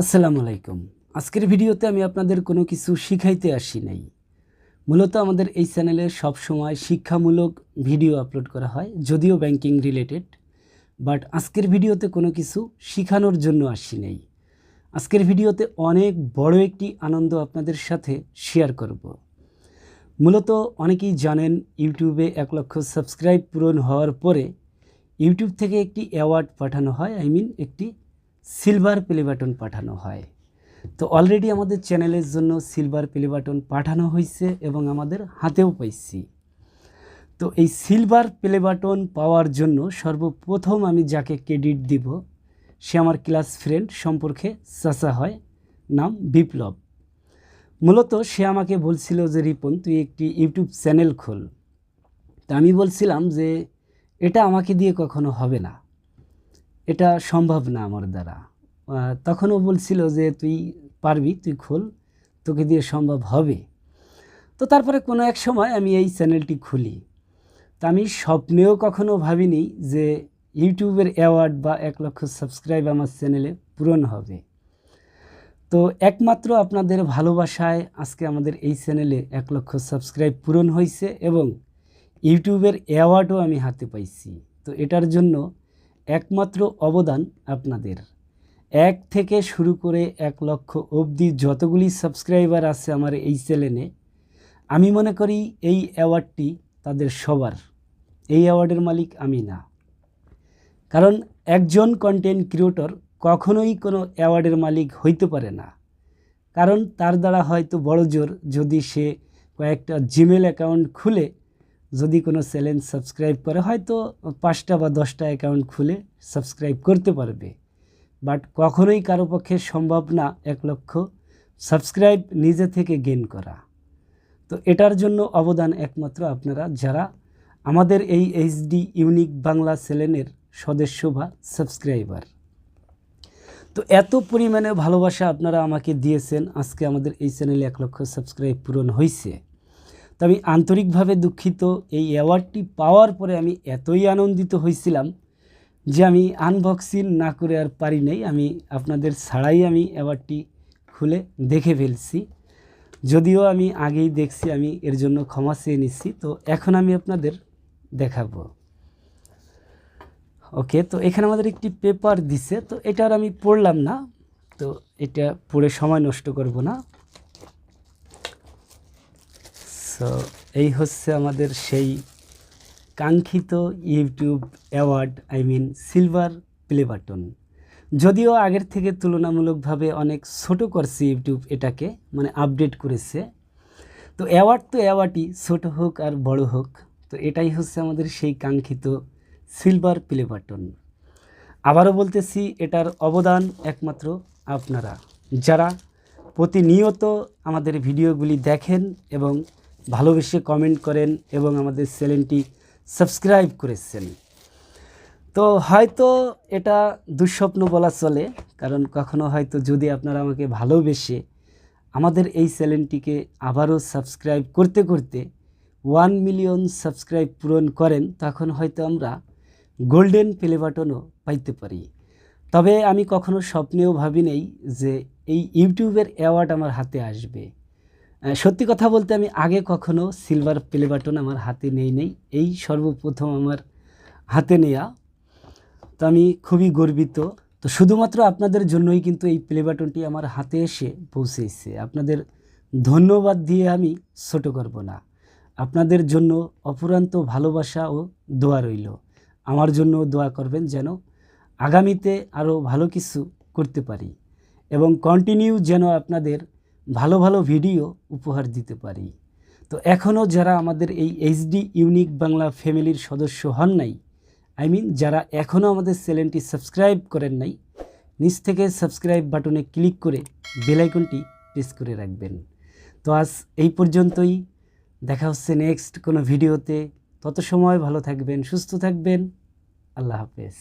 আসসালামু আলাইকুম। আজকের ভিডিওতে আমি আপনাদের কোনো কিছু শিখাইতে আসি নাই। মূলত আমাদের এই চ্যানেলে সবসময় শিক্ষামূলক ভিডিও আপলোড করা হয়, যদিও ব্যাংকিং রিলেটেড বাট আজকের ভিডিওতে কোনো কিছু শেখানোর জন্য আসি নাই। আজকের ভিডিওতে অনেক বড় একটি আনন্দ আপনাদের সাথে শেয়ার করব। মূলত অনেকেই জানেন, ইউটিউবে এক লক্ষ সাবস্ক্রাইব পূরণ হওয়ার পরে ইউটিউব থেকে একটি অ্যাওয়ার্ড পাঠানো হয় আই মিন একটি সিলভার প্লে বাটন পাঠানো হয়। তো অলরেডি আমাদের চ্যানেলের জন্য সিলভার প্লে বাটন পাঠানো হয়েছে এবং আমাদের হাতেও পাইছি। তো এই সিলভার প্লে বাটন পাওয়ার জন্য সর্বপ্রথম আমি যাকে ক্রেডিট দিব, সে আমার ক্লাস ফ্রেন্ড সম্পর্কে চাচা হয়, নাম বিপ্লব। মূলত সে আমাকে বলছিল যে, রিপন, তুই একটি ইউটিউব চ্যানেল খোল। তা আমি বলছিলাম যে, এটা আমাকে দিয়ে কখনো হবে না। এটা সম্ভব না আমার দ্বারা। তখনও বলছিল যে, তুই পারবি, তুই খোল, তোকে দিয়ে সম্ভব হবে। তো তারপরে কোনো এক সময় আমি এই চ্যানেলটি খুলি। তা আমি স্বপ্নেও কখনো ভাবিনি যে, ইউটিউবের অ্যাওয়ার্ড বা এক লক্ষ সাবস্ক্রাইব আমার চ্যানেলে পূরণ হবে। তো একমাত্র আপনাদের ভালোবাসায় আজকে আমাদের এই চ্যানেলে এক লক্ষ সাবস্ক্রাইব পূরণ হয়েছে এবং ইউটিউবের অ্যাওয়ার্ডও আমি হাতে পাইছি। তো এটার জন্য একমাত্র অবদান আপনাদের। এক থেকে শুরু করে এক লক্ষ অবধি যতগুলি সাবস্ক্রাইবার আছে আমার এই চ্যানেলে, আমি মনে করি এই অ্যাওয়ার্ডটি তাদের সবার। এই অ্যাওয়ার্ডের মালিক আমি না। কারণ একজন কন্টেন্ট ক্রিয়েটর কখনোই কোনো অ্যাওয়ার্ডের মালিক হইতে পারে না। কারণ তার দ্বারা হয়তো বড় জোর যদি সে কয়েকটা জিমেল অ্যাকাউন্ট খুলে যদি কোনো চ্যানেল সাবস্ক্রাইব করে, হয়তো পাঁচটা বা দশটা অ্যাকাউন্ট খুলে সাবস্ক্রাইব করতে পারবে। বাট কখনোই কারও পক্ষে সম্ভব না এক লক্ষ সাবস্ক্রাইব নিজে থেকে গেন করা। তো এটার জন্য অবদান একমাত্র আপনারা যারা আমাদের এই এইচডি ইউনিক বাংলা সেলেনের সদস্য বা সাবস্ক্রাইবার। তো এত পরিমাণে ভালোবাসা আপনারা আমাকে দিয়েছেন, আজকে আমাদের এই চ্যানেলে এক লক্ষ সাবস্ক্রাইব পূরণ হয়েছে তো আমি আন্তরিকভাবে দুঃখিত এই অ্যাওয়ার্ডটি পাওয়ার পরে আমি এতই আনন্দিত হয়েছিলাম যে আমি আনবক্সিং না করে আর পারি নাই। আমি আপনাদের ছাড়াই আমি অ্যাওয়ার্ডটি খুলে দেখে ফেলছি। যদিও আমি আগেই দেখছি, আমি এর জন্য ক্ষমা চেয়ে নিচ্ছি। তো এখন আমি আপনাদের দেখাবো। ওকে, তো এখানে আমাদের একটি পেপার দিছে। তো এটার আমি পড়লাম না। তো এটা পড়ে সময় নষ্ট করব না। সো এই হচ্ছে আমাদের সেই কাঙ্ক্ষিত YouTube award, I mean silver play button. যদিও আগের থেকে তুলনামূলকভাবে অনেক ছোট করছে ইউটিউব এটাকে মানে আপডেট করেছে। তো অ্যাওয়ার্ড তো অ্যাওয়ার্ডই, ছোট হোক আর বড় হোক, তো এটাই হচ্ছে আমাদের সেই কাঙ্ক্ষিত সিলভার প্লে বাটন। আবারও বলতেছি, এটার অবদান একমাত্র আপনারা। যারা প্রতিনিয়ত আমাদের ভিডিওগুলি দেখেন এবং ভালোবেসে কমেন্ট করেন এবং আমাদের চ্যানেলটি সাবস্ক্রাইব করেছেন। তো হয়তো এটা দুঃস্বপ্ন বলা চলে, কারণ কখনো হয়তো যদি আপনারা আমাকে ভালোবেসে আমাদের এই চ্যানেলটিকে আবারও সাবস্ক্রাইব করতে করতে ওয়ান মিলিয়ন সাবস্ক্রাইব পূরণ করেন, তখন হয়তো আমরা গোল্ডেন প্লে বাটনও পাইতে পারি। তবে আমি কখনো স্বপ্নেও ভাবি নেই যে এই ইউটিউবের অ্যাওয়ার্ড আমার হাতে আসবে। সত্যি কথা বলতে আমি আগে কখনো সিলভার প্লে বাটন আমার হাতে নেই নেই। এই সর্বপ্রথম আমার হাতে নেয়া। তো আমি খুবই গর্বিত। তো শুধুমাত্র আপনাদের জন্যই কিন্তু এই প্লে বাটনটি আমার হাতে এসে পৌঁছেছে। আপনাদের ধন্যবাদ দিয়ে আমি ছোট করব না। আপনাদের জন্য অপুরান্ত ভালোবাসা ও দোয়া রইল। আমার জন্য দোয়া করবেন যেন আগামীতে আরও ভালো কিছু করতে পারি এবং কন্টিনিউ যেন আপনাদের ভালো ভালো ভিডিও উপহার দিতে পারি। তো এখনও যারা আমাদের এই এইচডি ইউনিক বাংলা ফ্যামিলির সদস্য হন নাই আই মিন যারা এখনও আমাদের চ্যানেলটি সাবস্ক্রাইব করেন নাই, নিচ থেকে সাবস্ক্রাইব বাটনে ক্লিক করে বেলাইকনটি প্রেস করে রাখবেন। তো আজ এই পর্যন্তই, দেখা হচ্ছে নেক্সট কোনো ভিডিওতে। তত সময় ভালো থাকবেন, সুস্থ থাকবেন। আল্লাহ হাফেজ।